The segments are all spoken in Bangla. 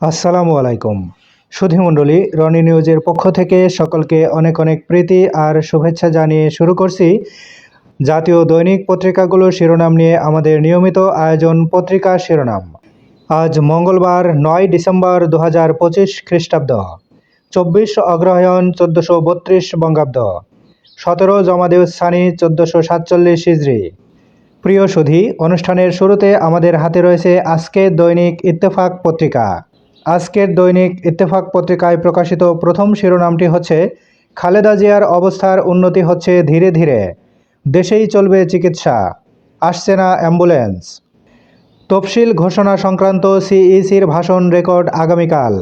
আসসালামু আলাইকুম। সুধীমণ্ডলী রনি নিউজের পক্ষ থেকে সকলকে অনেক অনেক প্রীতি আর শুভেচ্ছা জানিয়ে শুরু করছি। জাতীয় দৈনিক পত্রিকাগুলোর শিরোনাম নিয়ে আমাদের নিয়মিত আয়োজন পত্রিকা শিরোনাম। আজ মঙ্গলবার, নয় ডিসেম্বর দু হাজার পঁচিশ খ্রিস্টাব্দ। চব্বিশ অগ্রহায়ণ চোদ্দোশো বত্রিশ বঙ্গাব্দ। সতেরো জমাদেউস সানি চোদ্দোশো সাতচল্লিশ হিজড়ি প্রিয় সুধী, অনুষ্ঠানের শুরুতে আমাদের হাতে রয়েছে আজকের দৈনিক ইত্তেফাক পত্রিকা। আজকের দৈনিক ইত্তেফাক পত্রিকায় প্রকাশিত প্রথম শিরোনামটি হচ্ছে, খালেদা জিয়ার অবস্থার উন্নতি হচ্ছে ধীরে ধীরে, দেশেই চলবে চিকিৎসা, আসছে না অ্যাম্বুলেন্স। তফসিল ঘোষণা সংক্রান্ত সিইসির ভাষণ রেকর্ড আগামীকাল,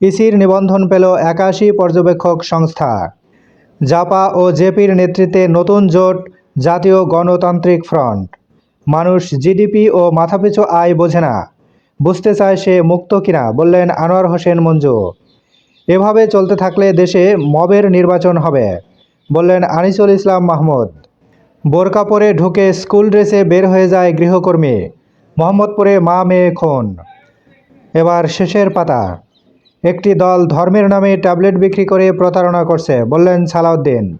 ইসির নিবন্ধন পেল একাশি পর্যবেক্ষক সংস্থা। জাপা ও জেপির নেতৃত্বে নতুন জোট, জাতীয় গণতান্ত্রিক ফ্রন্ট। মানুষ জিডিপি ও মাথাপিছু আয় বোঝে না। বুঝতে চায় সে মুক্ত কিনা? বললেন, আনোয়ার হোসেন মঞ্জু। এভাবে চলতে থাকলে দেশে মবের নির্বাচন হবে। বললেন, আনিসুল ইসলাম মাহমুদ। বোরকা পরে ঢুকে স্কুল ড্রেসে বের হয়ে যায় গৃহকর্মী, মোহাম্মদপুরে মা মেয়ে খুন। এবার শেষের পাতা। একটি দল ধর্মের নামে ট্যাবলেট বিক্রি করে প্রতারণা করছে, বললেন সালাউদ্দিন।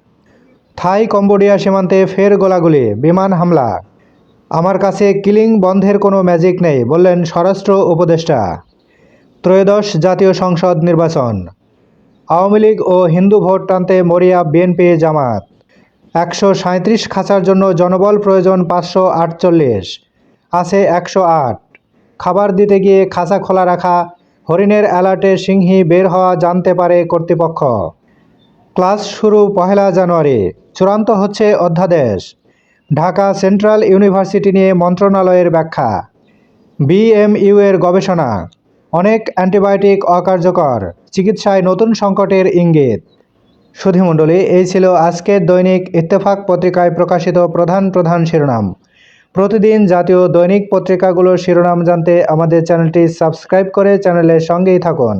থাই কম্বোডিয়া সীমান্তে ফের গোলাগুলি, বিমান হামলা। আমার কাছে কিলিং বন্ধের কোনো ম্যাজিক নেই, বললেন স্বরাষ্ট্র উপদেষ্টা। ত্রয়োদশ জাতীয় সংসদ নির্বাচন। আওয়ামী লীগ ও হিন্দু ভোট টানতে মরিয়া বিএনপি জামাত। একশো সাঁত্রিশ খাঁচার জন্য জনবল প্রয়োজন পাঁচশো আটচল্লিশ। আছে একশো আট। খাবার দিতে গিয়ে খাঁচা খোলা রাখা, হরিণের অ্যালার্টে সিংহী বের হওয়া জানতে পারে কর্তৃপক্ষ। ক্লাস শুরু পহেলা জানুয়ারি। চূড়ান্ত হচ্ছে অধ্যাদেশ। ঢাকা সেন্ট্রাল ইউনিভার্সিটি নিয়ে মন্ত্রণালয়ের ব্যাখ্যা। বিএমইউ এর গবেষণা। অনেক অ্যান্টিবায়োটিক অকার্যকর, চিকিৎসায় নতুন সংকটের ইঙ্গিত। সুধীমণ্ডলী, এই ছিল আজকের দৈনিক ইত্তেফাক পত্রিকায় প্রকাশিত প্রধান প্রধান শিরোনাম। প্রতিদিন জাতীয় দৈনিক পত্রিকাগুলোর শিরোনাম জানতে আমাদের চ্যানেলটি সাবস্ক্রাইব করে চ্যানেলের সঙ্গেই থাকুন।